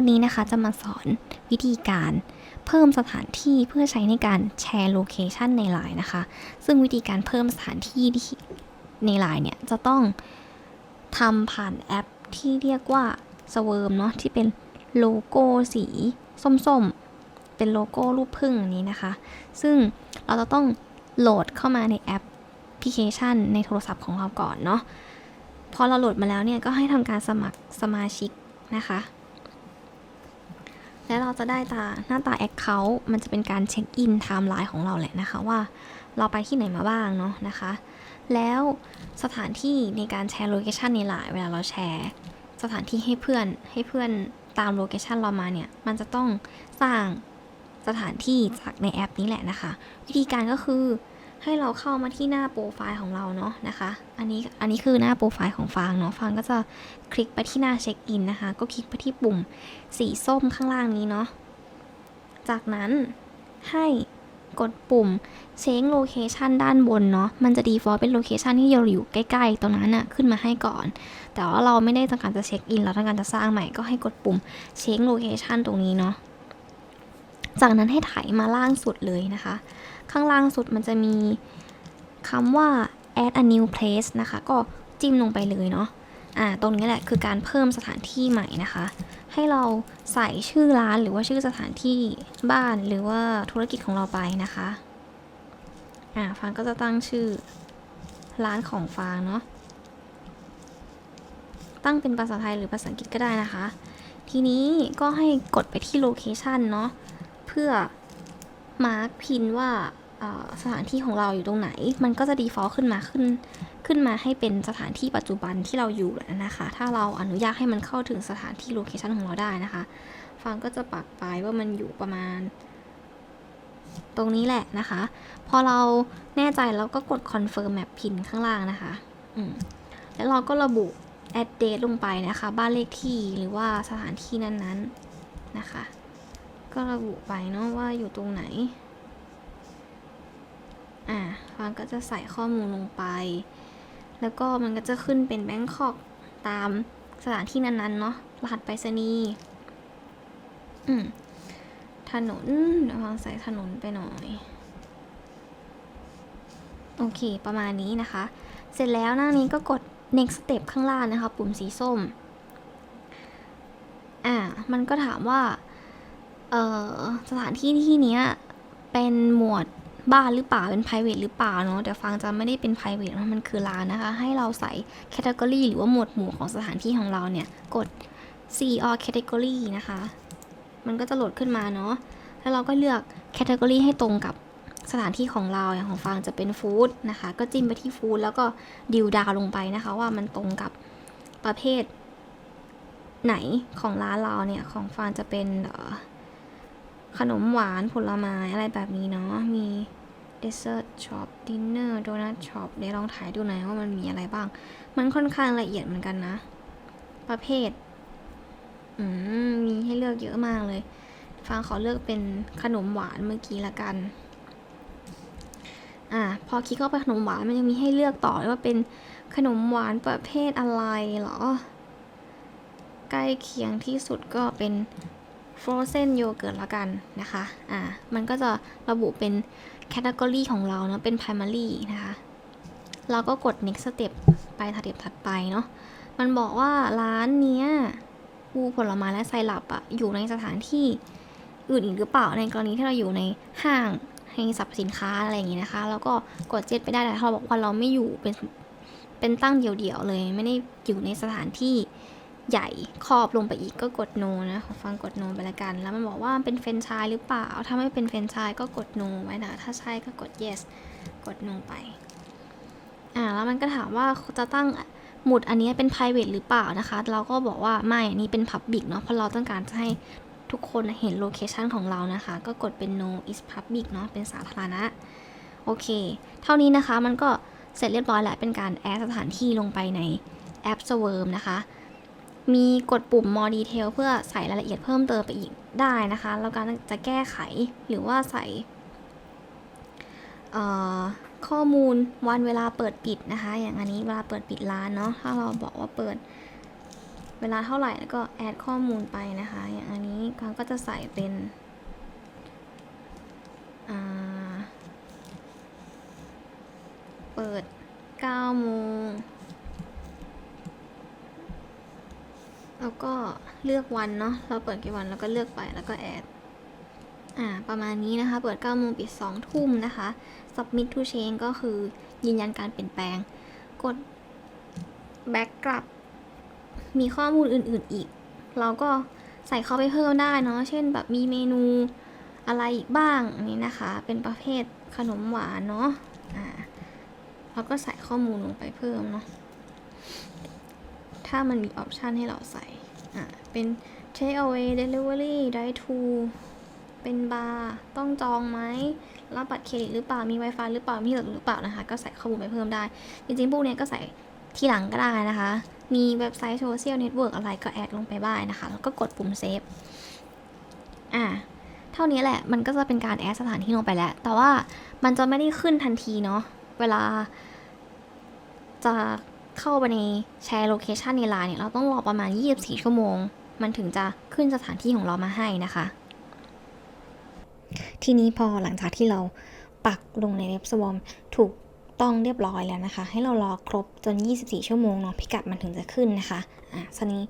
วันนี้นะคะจะมาสอนวิธีการเพิ่มสถานที่เพื่อใช้ในการแชร์โลเคชันในไลน์นะคะ ซึ่งวิธีการเพิ่มสถานที่ในไลน์เนี่ยจะต้องทำผ่านแอปที่เรียกว่า Swarm เนาะที่เป็นโลโก้สีส้มๆ เป็นโลโก้รูปผึ้งอันนี้นะคะ ซึ่งเราจะต้องโหลดเข้ามาในแอปพลิเคชันในโทรศัพท์ของเราก่อนเนาะพอเราโหลดมาแล้วเนี่ยก็ให้ทำการสมัครสมาชิกนะคะ แล้วเราจะได้ตาหน้าตา Account มันจะเป็นการเช็คอินไทม์ไลน์ของเราแหละนะคะว่า เราไปที่ไหนมาบ้างเนาะนะคะ แล้วสถานที่ในการแชร์โลเคชันในไลน์เวลาเราแชร์ สถานที่ให้เพื่อนให้เพื่อนตามโลเคชันเรามาเนี่ยมันจะต้องสร้างสถานที่จากในแอปนี้แหละนะคะ วิธีการก็คือ ให้เราเข้ามาที่หน้าโปรไฟล์ของเราเนาะนะคะ อันนี้อันนี้คือหน้าโปรไฟล์ของฟางเนาะฟางก็จะคลิกไปที่หน้าเช็คอินนะคะ ก็คลิกไปที่ปุ่มสีส้มข้างล่างนี้เนาะ จากนั้นให้กดปุ่มเช็คโลเคชันด้านบนเนาะ มันจะ default เป็นโลเคชันที่เราอยู่ใกล้ๆตรงนั้นอะขึ้นมาให้ก่อน แต่ว่าเราไม่ได้ต้องการจะเช็คอิน เราต้องการจะสร้างใหม่ก็ให้กดปุ่มเช็คโลเคชันตรงนี้เนาะ จากนั้นให้ไถมาล่างสุดเลยนะคะ ข้างล่างสุดมันจะมีคำว่า add a new place นะคะ ก็จิ้มลงไปเลยเนาะอ่าตรงนี้แหละคือการเพิ่มสถานที่ใหม่นะคะ ให้เราใส่ชื่อร้านหรือว่าชื่อสถานที่บ้านหรือว่าธุรกิจของเราไปนะคะอ่าฟางก็จะตั้งชื่อร้านของฟางเนาะตั้งเป็นภาษาไทยหรือภาษาอังกฤษก็ได้นะคะ ทีนี้ก็ให้กดไปที่โลเคชันเนาะ เพื่อมาร์กพินว่าสถานที่ของเราอยู่ตรงไหน มันก็จะ default ขึ้นมาขึ้น ขึ้นมาให้เป็นสถานที่ปัจจุบันที่เราอยู่แล้วนะคะ ถ้าเราอนุญาตให้มันเข้าถึงสถานที่โลเคชันของเราได้นะคะ ฟังก็จะปักไปว่ามันอยู่ประมาณ ตรงนี้แหละนะคะ พอเราแน่ใจเราก็กด confirm map pin ข้างล่างนะคะ แล้วเราก็ระบุ address ลงไปนะคะ บ้านเลขที่หรือว่าสถานที่นั้นๆนะคะ ก็ระบุไปเนาะว่าอยู่ตรงไหน อ่าฟังก็จะใส่ข้อมูลลงไป แล้วก็มันก็จะขึ้นเป็นแบงคอกตามสถานที่นั้นๆเนาะ รหัสไปรษณีย์ อืม ถนนเดี๋ยวฟังใส่ถนนไปหน่อย โอเค ประมาณนี้นะคะ เสร็จแล้วหน้านี้ก็กด next step ข้างล่างนะคะ ปุ่มสีส้ม อ่า มันก็ถามว่า เอ่อสถานที่ที่เนี้ยเป็นหมวดบ้านหรือเปล่าเป็น private หรือเปล่าเนาะแต่ฟังจะไม่ได้เป็น private นมันคือร้านนะคะ ให้เราใส่ category หรือว่าหมวดหมู่ของสถานที่ของเราเนี่ย กด see all category นะคะ มันก็จะโหลดขึ้นมาเนาะแล้วเราก็เลือก category ให้ตรงกับสถานที่ของเราอย่างของฟางจะเป็นฟู้ดนะคะ ก็จิ้มไปที่ฟู้ดแล้วก็ดิวดาวลงไปนะคะ ว่ามันตรงกับประเภทไหนของร้านเราเนี่ย ของฟางจะเป็นเขนมหวานผลไม้อะไรแบบนี้เนาะ มีเดสเซอร์ตช็อปดินเนอร์โดนัทช็อปเดี๋ยวลองถ่ายดูหน่อยว่ามันมีอะไรบ้าง มันค่อนข้างละเอียดเหมือนกันนะ ประเภท อืม มีให้เลือกเยอะมากเลยฟางขอเลือกเป็นขนมหวานเมื่อกี้ละกัน อ่าพอคลิกเข้าไปขนมหวานมันยังมีให้เลือกต่อวยว่าเป็นขนมหวานประเภทอะไรเหรอ ใกล้เคียงที่สุดก็เป็น frozen yogurt ละกันนะคะ อ่า มันก็จะระบุเป็น category ของเราเนาะเป็น primary นะคะ เราก็กด next step ไปถัดเดบถัดไปเนาะ มันบอกว่าร้านเนี้ยวูผลไม้และไซรัปอะอยู่ในสถานที่อื่นอีกหรือเปล่าในกรณีที่เราอยู่ในห้างให้สรรพสินค้าอะไรอย่างงี้นะคะ แล้วก็กดเจ็ดไปได้แต่ถ้าเราบอกว่าเราไม่อยู่เป็นเป็นตั้งเดี่ยวๆเลย ไม่ได้อยู่ในสถานที่ ใหญ่ครอบลงไปอีกก็กด no นะของฟังกด no ไปละกัน แล้วมันบอกว่าเป็นเฟรนชส์หรือเปล่า ถ้าไม่เป็นเฟรนชส์ก็กด no ไว้นะ ถ้าใช่ก็กด yes กด no ไป อ่าแล้วมันก็ถามว่าจะตั้งหมุดอันนี้เป็น private หรือเปล่านะคะ เราก็บอกว่าไม่อันนี้เป็น public เนาะ เพราะเราต้องการจะให้ทุกคนเห็นโลเคชันของเรานะคะ ก็กดเป็น no is public เนาะ เป็นสาธารณะ โอเค เท่านี้นะคะ มันก็เสร็จเรียบร้อยแล้ว เป็นการแอดสถานที่ลงไปในแอป Swarm นะคะ มีกดปุ่ม more detail เพื่อใส่รายละเอียดเพิ่มเติมไปอีกได้นะคะ แล้วการจะแก้ไขหรือว่าใส่ข้อมูลวันเวลาเปิดปิดนะคะ อย่างอันนี้เวลาเปิดปิดร้านเนาะ ถ้าเราบอกว่าเปิดเวลาเท่าไหร่แล้วก็แอดข้อมูลไปนะคะ อย่างอันนี้เขาก็จะใส่เป็นเปิด9โมง แล้วก็เลือกวันเนาะเราเปิดกี่วันแล้วก็เลือกไปแล้วก็แอดอ่าประมาณนี้นะคะ เปิด9โมงปิด2ทุ่มนะคะ submit to change ก็คือยืนยันการเปลี่ยนแปลง กด back กลับ มีข้อมูลอื่นๆอีก เราก็ใส่เข้าไปเพิ่มได้เนาะ เช่นแบบมีเมนูอะไรอีกบ้างนนี้นะคะ เป็นประเภทขนมหวานเนาะอ่าเราก็ใส่ข้อมูลลงไปเพิ่มเนาะ ถ้ามันมีออปชันให้เราใส่ อ่าเป็น take away delivery drive to เป็นบาร์ต้องจองไหมรับบัตรเครดิตหรือเปล่ามี Wi-Fi หรือเปล่ามีหรือเปล่านะคะ ก็ใส่ข้อมูลไปเพิ่มได้ จริงๆพวกเนี้ยก็ใส่ทีหลังก็ได้นะคะ มีเว็บไซต์โซเชียลเน็ตเวิร์กอะไรก็แอดลงไปบ้างนะคะ แล้วก็กดปุ่มเซฟอ่าเท่านี้แหละมันก็จะเป็นการแอดสถานที่ลงไปแล้ว แต่ว่ามันจะไม่ได้ขึ้นทันทีเนาะเวลาจะ เข้าไปในแชร์โลเคชันในไลน์เนี่ยเราต้องรอประมาณ 24 ชั่วโมง มันถึงจะขึ้นสถานที่ของเรามาให้นะคะ ทีนี้พอหลังจากที่เราปักลงในเว็บสวอมถูกต้องเรียบร้อยแล้วนะคะ ให้เรารอครบจน 24 ชั่วโมงเนาะพิกัดมันถึงจะขึ้นนะคะอะทีนี้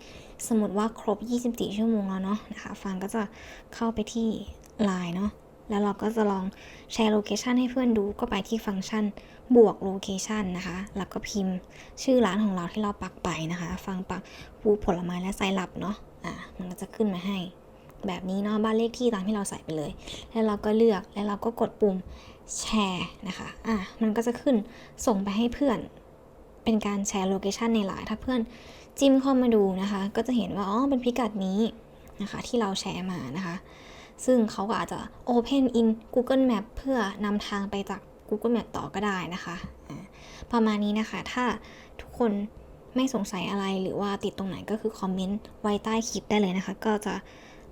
สมมติว่าครบ 24 ชั่วโมงแล้วเนาะนะคะ ฟังก็จะเข้าไปที่ Line เนาะ แล้วเราก็จะลองแชร์โลเคชันให้เพื่อนดูก็ไปที่ฟังก์ชันบวกโลเคชันนะคะ แล้วก็พิมพ์ชื่อร้านของเราที่เราปักไปนะคะ ฟังปักฟูผลไม้และไซรัปเนาะอะมันก็จะขึ้นมาให้ แบบนี้เนาะบ้านเลขที่ตามที่เราใส่ไปเลย แล้วเราก็เลือกแล้วเราก็กดปุ่มแชร์นะคะอะมันก็จะขึ้นส่งไปให้เพื่อนเป็นการแชร์โลเคชันในไลน์ถ้าเพื่อนจิ้มเข้ามาดูนะคะ ก็จะเห็นว่าอ๋อเป็นพิกัดนี้นะคะ ที่เราแชร์มานะคะ ซึ่งเขาก็อาจจะ Open in Google Map เพื่อนำทางไปจาก Google Map ต่อก็ได้นะคะ ประมาณนี้นะคะ ถ้าทุกคนไม่สงสัยอะไรหรือว่าติดตรงไหนก็คือคอมเมนต์ไว้ใต้คลิปได้เลยนะคะ ก็จะ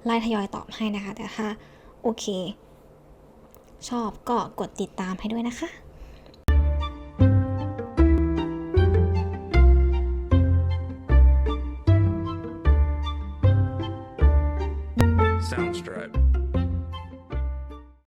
ไล่ทยอยตอบให้นะคะ แต่ถ้าโอเค ชอบก็กดติดตามให้ด้วยนะคะ Soundstripe.